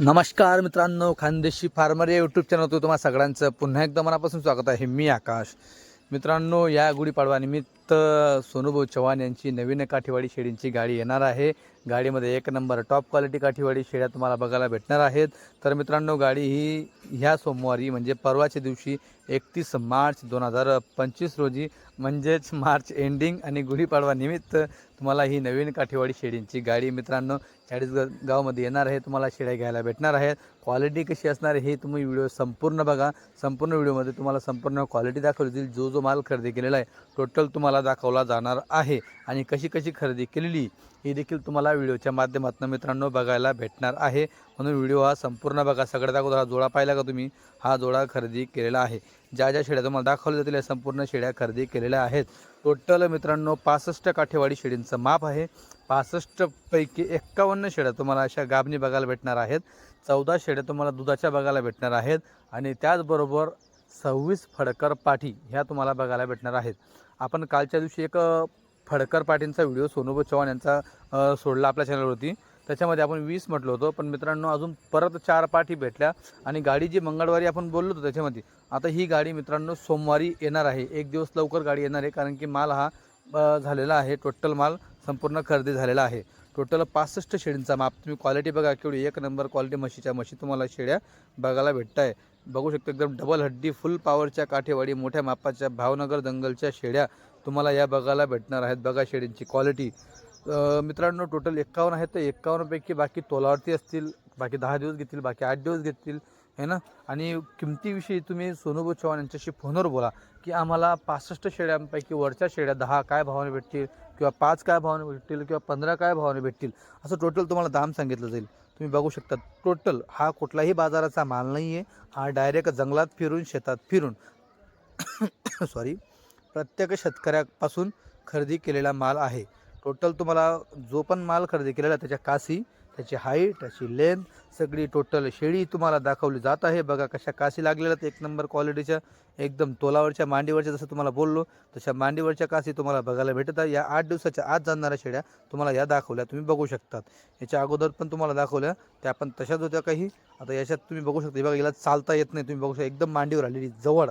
नमस्कार मित्रांनो खानदेशी फार्मर या यूट्यूब चॅनलवर तुम्हाला सगळ्यांचं पुन्हा एकदा मनापासून स्वागत आहे. मी आकाश. मित्रांनो या गुढीपाडवानिमित्त सोनूभाऊ चव्हाण यांची नवीन काठीवाडी शेळींची गाडी येणार आहे. गाडीमध्ये एक नंबर टॉप क्वालिटी काठीवाडी शेळ्या तुम्हाला बघायला भेटणार आहेत. तर मित्रांनो गाडी ही ह्या सोमवारी म्हणजे परवाच्या दिवशी एकतीस मार्च दोन हजार पंचवीस रोजी म्हणजेच मार्च एंडिंग आणि गुढीपाडवा निमित्त तुम्हाला ही नवीन काठीवाडी शेळींची गाडी मित्रांनो चाळीस गावामध्ये येणार आहे. तुम्हाला शेळ्या घ्यायला भेटणार आहेत. क्वालिटी कशी असणार हे तुम्ही व्हिडिओ संपूर्ण बघा. संपूर्ण व्हिडिओमध्ये तुम्हाला संपूर्ण क्वालिटी दाखवली जाईल जो जो माल खरेदी केलेला आहे टोटल तुम्हाला दाखवला जाणार आहे. आणि कशी कशी खरेदी केलेली ही देखील तुम्हाला व्हिडिओच्या माध्यमातून मित्रांनो बघायला भेटणार आहे. म्हणून व्हिडिओ हा संपूर्ण बघा. सगळ्यात अगोदर हा जोडा पाहिला का तुम्ही? हा जोडा खरेदी केलेला आहे. ज्या ज्या शेड्या तुम्हाला दाखवल्या जातील या संपूर्ण शेड्या खरेदी केलेल्या आहेत. टोटल मित्रांनो पासष्ट काठेवाडी शेडींचं माप आहे. पासष्टपैकी एक्कावन्न शेड्या तुम्हाला अशा गाबणी बघायला भेटणार आहेत. चौदा शेड्या तुम्हाला दुधाच्या बघायला भेटणार आहेत. आणि त्याचबरोबर सव्वीस फडकर पाठी ह्या तुम्हाला बघायला भेटणार आहेत. आपण कालच्या दिवशी एक फडकर पाटींचा व्हिडिओ सोनूभाऊ चव्हाण यांचा सोडला आपल्या चॅनलवरती. त्याच्यामध्ये आपण वीस म्हटलं होतं पण मित्रांनो अजून परत चार पाठी भेटल्या आणि गाडी जी मंगळवारी आपण बोललो होतो त्याच्यामध्ये आता ही गाडी मित्रांनो सोमवारी येणार आहे. एक दिवस लवकर गाडी येणार आहे कारण की माल हा झालेला आहे टोटल माल संपूर्ण खरेदी झालेला आहे. टोटल पासष्ट शेळींचा माप. तुम्ही क्वालिटी बघा केवढी एक नंबर क्वालिटी म्हशीच्या म्हशी तुम्हाला शेळ्या बघायला भेटत आहे बघू शकता एकदम डबल हड्डी फुल पॉवरच्या काठेवाडी मोठ्या मापाच्या भावनगर दंगलच्या शेळ्या तुम्हाला या बघायला भेटणार आहेत. बघा शेडींची क्वालिटी मित्रांनो टोटल एक्कावन्न आहेत तर एक्कावन्नपैकी बाकी तोलावरती असतील बाकी दहा दिवस घेतील बाकी आठ दिवस घेतील है ना? आणि किमतीविषयी तुम्ही सोनूभाऊ चव्हाण यांच्याशी फोनवर बोला की आम्हाला पासष्ट शेड्यांपैकी वरच्या शेळ्या दहा काय भावाने भेटतील किंवा पाच काय भावाने भेटतील किंवा पंधरा काय भावाने भेटतील असं टोटल तुम्हाला दाम सांगितलं जाईल. तुम्ही बघू शकता टोटल हा कुठलाही बाजाराचा माल नाही आहे हा डायरेक्ट जंगलात फिरून शेतात फिरून सॉरी प्रत्येक शेतकऱ्यापासून खरेदी केलेला माल आहे. टोटल तुम्हाला जो पण माल खरेदी केलेला त्याच्या कासी त्याची हाईट त्याची लेंथ सगळी टोटल शेळी तुम्हाला दाखवली जात आहे. बघा कशा कासी लागलेल्या एक नंबर क्वालिटीच्या एकदम तोलावरच्या मांडीवरच्या जसं तुम्हाला बोललो तशा मांडीवरच्या कासी तुम्हाला बघायला भेटत आहे. या आठ दिवसाच्या आत जाणाऱ्या शेळ्या तुम्हाला या दाखवल्या तुम्ही बघू शकतात. याच्या अगोदर पण तुम्हाला दाखवल्या त्या पण तशाच होत्या काही. आता याच्यात तुम्ही बघू शकता बघा याला चालता येत नाही. तुम्ही बघू शकता एकदम मांडीवर आलेली जवळ.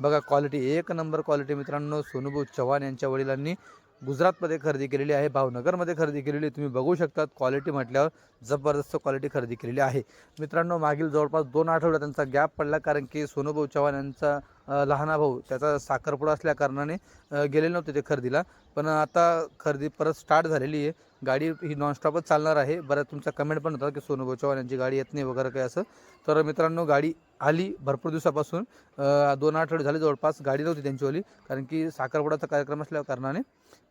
बघा क्वालिटी एक नंबर क्वालिटी मित्रांनो सोनूभाऊ चव्हाण यांच्या वडिलांनी गुजरातमध्ये खरेदी केलेली आहे भावनगरमध्ये खरेदी केलेली आहे. तुम्ही बघू शकतात. क्वालिटी म्हटल्यावर जबरदस्त क्वालिटी खरेदी केलेली आहे. मित्रांनो मागील जवळपास दोन आठवड्यात त्यांचा गॅप पडला कारण की सोनूभाऊ चव्हाण यांचा लहाना भाऊ त्याचा साखरपुडा असल्याकारणाने गेलेले नव्हते ते खरेदीला. पण आता खरेदी परत स्टार्ट झालेली आहे. गाडी ही नॉनस्टॉपच चालणार आहे. बऱ्याच तुमचा कमेंट पण होता की सोनूभाऊ चव्हाण यांची गाडी येत नाही वगैरे काय असं. तर मित्रांनो गाडी आली भरपूर दिवसापासून. दोन आठवडे झाले जवळपास. गाडी नव्हती त्यांचीवाली कारण की साखरपुडाचा कार्यक्रम असल्या कारणाने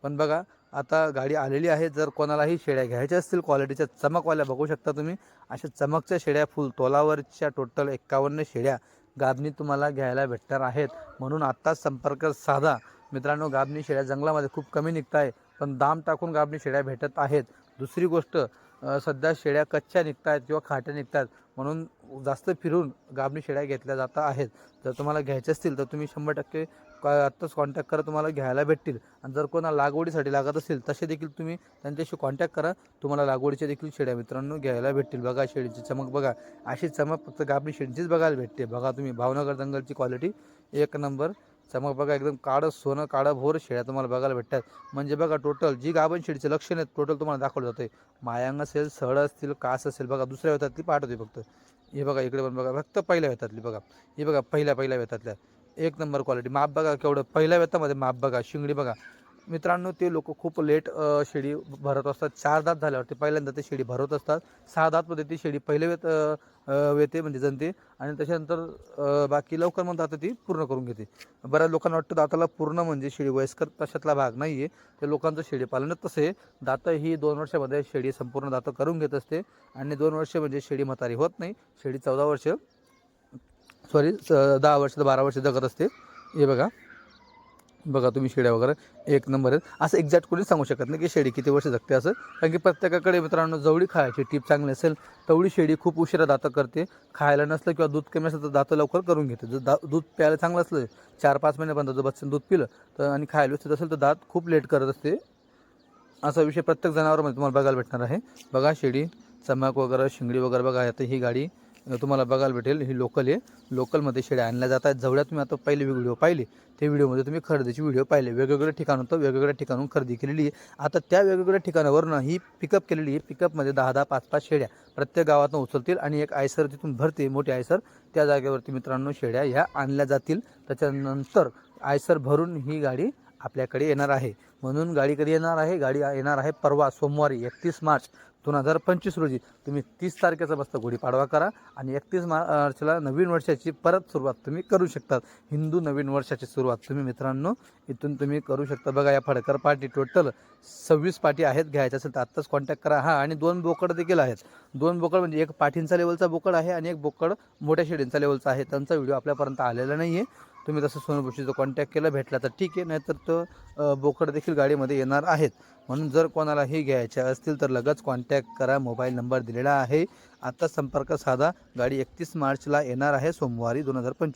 पण बघा आता गाडी आलेली आहे जर कोणालाही शेळ्या घ्यायच्या असतील क्वालिटीच्या चमकवाल्या बघू शकता तुम्ही. अशा चमकच्या शेळ्या फुल तोलावरच्या टोटल एक्कावन्न शेळ्या गाबणी तुम्हाला घ्यायला भेटणार आहेत. म्हणून आत्ताच संपर्क साधा. मित्रांनो गाबणी शेळ्या जंगलामध्ये खूप कमी निघत आहे पण दाम टाकून गाबणी शेळ्या भेटत आहेत. दुसरी गोष्ट सध्या शेळ्या कच्च्या निघत आहेत किंवा खाट्या निघत आहेत म्हणून जास्त फिरून गाबणी शेळ्या घेतल्या जात आहेत. जर तुम्हाला घ्यायच्या असतील तर तुम्ही शंभर टक्के का- आत्ताच कॉन्टॅक्ट करा तुम्हाला घ्यायला भेटतील. आणि जर कोणा लागवडीसाठी लागत असेल तसे देखील तुम्ही त्यांच्याशी कॉन्टॅक्ट करा. तुम्हाला लागवडीच्या देखील शेड्या मित्रांनो घ्यायला भेटतील. बघा शेळीची चमक बघा. अशी चमक फक्त गाबणी शेळीचीच बघायला भेटते. बघा तुम्ही भावनगर दंगलची क्वालिटी एक नंबर चमक बघा एकदम काळं सोनं काळं भोर शेळ्या तुम्हाला बघायला भेटतात. म्हणजे बघा टोटल जी गाभण शेळीचे लक्षण आहेत टोटल तुम्हाला दाखवलं जाते मायांग असेल सळ असतील कास असेल बघा दुसऱ्या वेतातली पाठ होती फक्त. हे बघा इकडे पण बघा फक्त पहिल्या वेतातली बघा. हे बघा पहिल्या पहिल्या वेतातल्या एक नंबर क्वालिटी माप बघा केवढं. पहिल्या वेतामध्ये माप बघा शिंगडी बघा. मित्रांनो ते लोक खूप लेट शेळी भरत असतात. चार दात झाल्यावरती पहिल्यांदा ते शेळी भरत असतात. सहा दातमध्ये ती शेळी पहिले वेत वेते म्हणजे जनते आणि त्याच्यानंतर बाकी लवकर मग दातं ती पूर्ण करून घेते. बऱ्याच लोकांना वाटतं दाताला पूर्ण म्हणजे शेळी वयस्कर तशातला भाग नाही आहे ते लोकांचं शेळी पालनच तसे दातं ही दोन वर्षामध्ये शेळी संपूर्ण दातं करून घेत असते. आणि दोन वर्ष म्हणजे शेळी म्हातारी होत नाही. शेळी चौदा वर्ष सॉरी दहा वर्ष ते बारा वर्ष जगत असते. हे बघा. बघा तुम्ही शेड्या वगैरे. एक नंबर आहेत. असं एक्झॅक्ट कोणी सांगू शकत नाही की शेळी किती वर्ष जगते असं. कारण की प्रत्येकाकडे मित्रांनो जवळी खायची टीप चांगली असेल तेवढी शेळी खूप उशिरा दातं करते. खायला नसलं किंवा दूध कमी असेल तर दातं लवकर करून घेते. जर दा दूध प्यायला चांगलं असलं चार पाच महिन्यापर्यंत जर बच्चन दूध पिलं तर आणि खायला व्यवस्थित असेल तर दात खूप लेट करत असते. असा विषय प्रत्येक जनावरमध्ये तुम्हाला बघायला भेटणार आहे. बघा शेळी चमक वगैरे शिंगडी वगैरे बघा आता ही गाडी तुम्हाला बघायला भेटेल ही लोकल आहे. लोकलमध्ये शेळ्या आणल्या जातात. जेवढ्या तुम्ही आता पहिले व्हिडिओ पाहिले ते व्हिडिओमध्ये तुम्ही खरेदीचे व्हिडिओ पाहिले. वेगवेगळ्या ठिकाण तर वेगवेगळ्या ठिकाणून खरेदी केलेली आहे. आता त्या वेगवेगळ्या ठिकाणावरून ही पिकअप केलेली आहे. पिकअपमध्ये दहा दहा पाच पाच शेळ्या प्रत्येक गावातून उचलतील आणि एक आयसर तिथून भरते मोठी आयसर. त्या जागेवरती मित्रांनो शेळ्या ह्या आणल्या जातील. त्याच्यानंतर आयसर भरून ही गाडी आपल्याकडे येणार आहे. म्हणून गाडी कधी येणार आहे? गाडी येणार आहे परवा सोमवारी एकतीस मार्च. दोन हजार पंचवीस रोजी तुम्ही तीस तारखेचा बसता गुढीपाडवा करा आणि एकतीस मार्चला नवीन वर्षाची परत सुरुवात तुम्ही करू शकतात. हिंदू नवीन वर्षाची सुरुवात तुम्ही मित्रांनो इथून तुम्ही करू शकता. बघा या फडकर पार्टी टोटल सव्वीस पाठी आहेत घ्यायच्या असेल तर आत्ताच कॉन्टॅक्ट करा. हा आणि दोन बोकड देखील आहेत. दोन बोकड म्हणजे एक पाठींचा लेवलचा बोकड आहे आणि एक बोकड मोठ्या शेडींचा लेवलचा आहे. त्यांचा व्हिडिओ आपल्यापर्यंत आलेला नाही आहे तुम्ही तसं सोनभूशीचा कॉन्टॅक्ट केला भेटला तर ठीक आहे नाहीतर तो बोकड देखील गाडीमध्ये येणार आहेत. म्हणून जर कोणाला हे घ्यायचे असतील तर लगेच कॉन्टॅक्ट करा. मोबाईल नंबर दिलेला आहे. आता संपर्क साधा. गाडी एकतीस मार्चला येणार आहे सोमवारी दोन हजार पंचवीस.